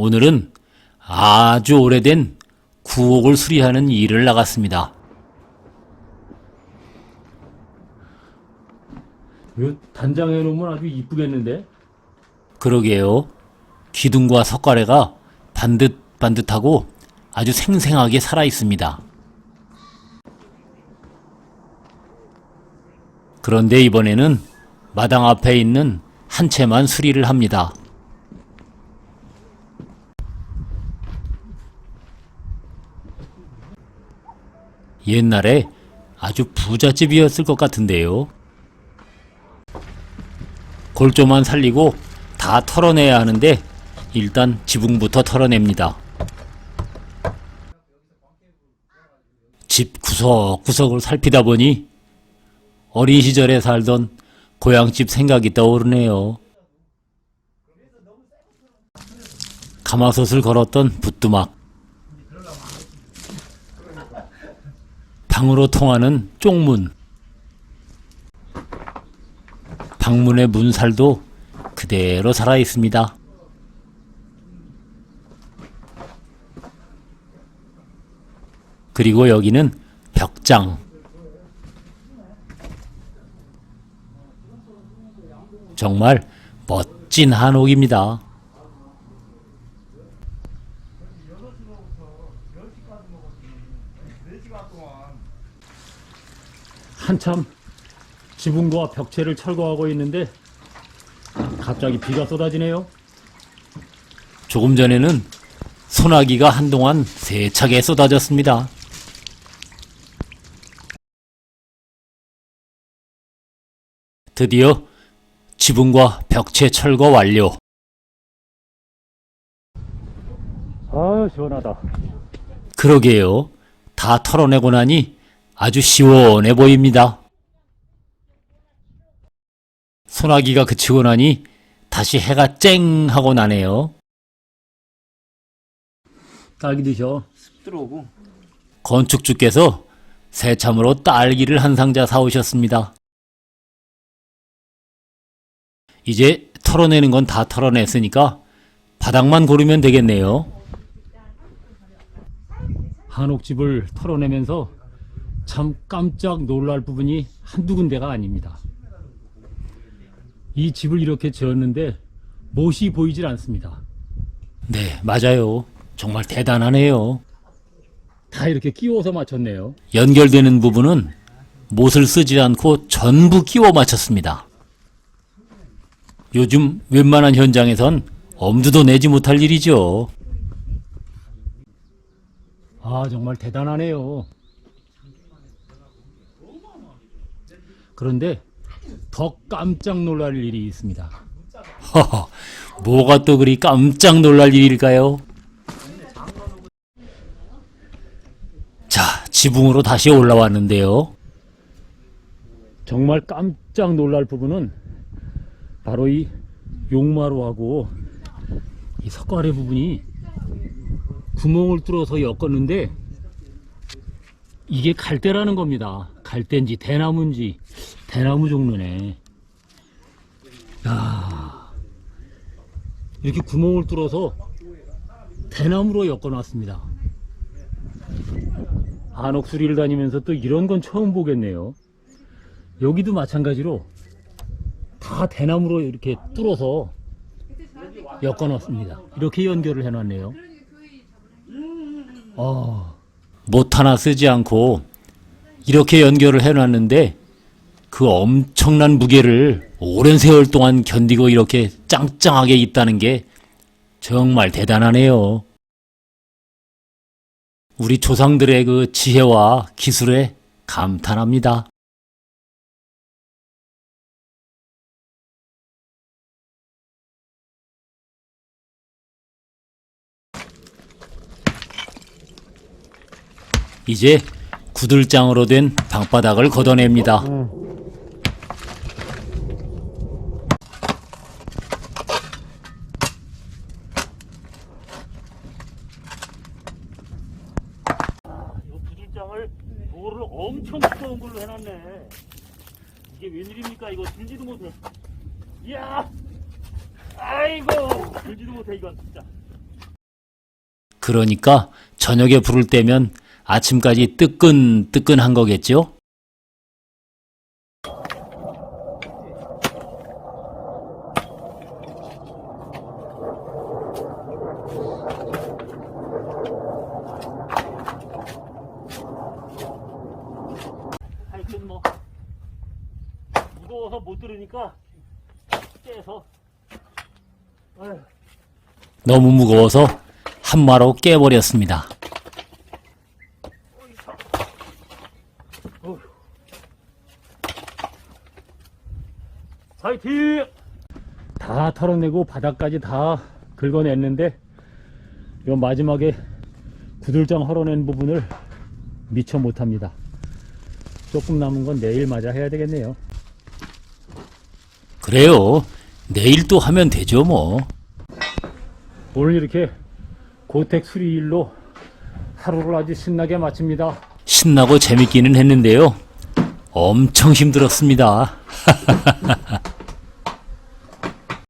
오늘은 아주 오래된 구옥을 수리하는 일을 나갔습니다. 이거 단장 해 놓으면 아주 이쁘겠는데? 그러게요. 기둥과 석가래가 반듯반듯하고 아주 생생하게 살아 있습니다. 그런데 이번에는 마당 앞에 있는 한 채만 수리를 합니다. 옛날에 아주 부잣집이었을 것 같은데요. 골조만 살리고 다 털어내야 하는데 일단 지붕부터 털어냅니다. 집 구석구석을 살피다 보니 어린 시절에 살던 고향집 생각이 떠오르네요. 가마솥을 걸었던 부뚜막. 방으로 통하는 쪽문. 방문의 문살도 그대로 살아 있습니다. 그리고 여기는 벽장. 정말 멋진 한옥입니다. 한참 지붕과 벽체를 철거하고 있는데 갑자기 비가 쏟아지네요. 조금 전에는 소나기가 한동안 세차게 쏟아졌습니다. 드디어 지붕과 벽체 철거 완료. 아 시원하다. 그러게요. 다 털어내고 나니 아주 시원해 보입니다. 소나기가 그치고 나니 다시 해가 쨍 하고 나네요. 딸기 드셔. 들어오고 건축주께서 새참으로 딸기를 한 상자 사오셨습니다. 이제 털어내는 건 다 털어냈으니까 바닥만 고르면 되겠네요. 한옥집을 털어내면서 참 깜짝 놀랄 부분이 한두 군데가 아닙니다. 이 집을 이렇게 지었는데 못이 보이질 않습니다. 네, 맞아요. 정말 대단하네요. 다 이렇게 끼워서 맞췄네요. 연결되는 부분은 못을 쓰지 않고 전부 끼워 맞췄습니다. 요즘 웬만한 현장에선 엄두도 내지 못할 일이죠. 아, 정말 대단하네요. 그런데 더 깜짝 놀랄 일이 있습니다. 허허, 뭐가 또 그리 깜짝 놀랄 일일까요? 자, 지붕으로 다시 올라왔는데요. 정말 깜짝 놀랄 부분은 바로 이 용마루하고 이 석가래 부분이 구멍을 뚫어서 엮었는데 이게 갈대라는 겁니다. 갈대인지 대나무인지 대나무 종류네. 야 이렇게 구멍을 뚫어서 대나무로 엮어놨습니다. 한옥 수리를 다니면서 또 이런 건 처음 보겠네요. 여기도 마찬가지로 다 대나무로 이렇게 뚫어서 엮어놨습니다. 이렇게 연결을 해놨네요. 아, 못 하나 쓰지 않고 이렇게 연결을 해놨는데 그 엄청난 무게를 오랜 세월 동안 견디고 이렇게 짱짱하게 있다는 게 정말 대단하네요. 우리 조상들의 그 지혜와 기술에 감탄합니다. 이제 구들장으로 된 방바닥을 걷어냅니다. 구들장을 돌을 엄청 두꺼운 걸로 해놨네. 이게 웬일입니까? 이거 들지도 못해. 이야! 아이고! 들지도 못해, 이건 진짜. 그러니까 저녁에 불을 떼면 아침까지 뜨끈뜨끈한 거겠죠? 하여튼 뭐 무거워서 못 들으니까 깨서 너무 무거워서 한 마로 깨버렸습니다. 파이팅! 다 털어내고 바닥까지 다 긁어냈는데 이 마지막에 구들장 헐어낸 부분을 미처 못합니다. 조금 남은 건 내일 맞아 해야 되겠네요. 그래요. 내일 또 하면 되죠, 뭐. 오늘 이렇게 고택 수리일로 하루를 아주 신나게 마칩니다. 신나고 재밌기는 했는데요. 엄청 힘들었습니다.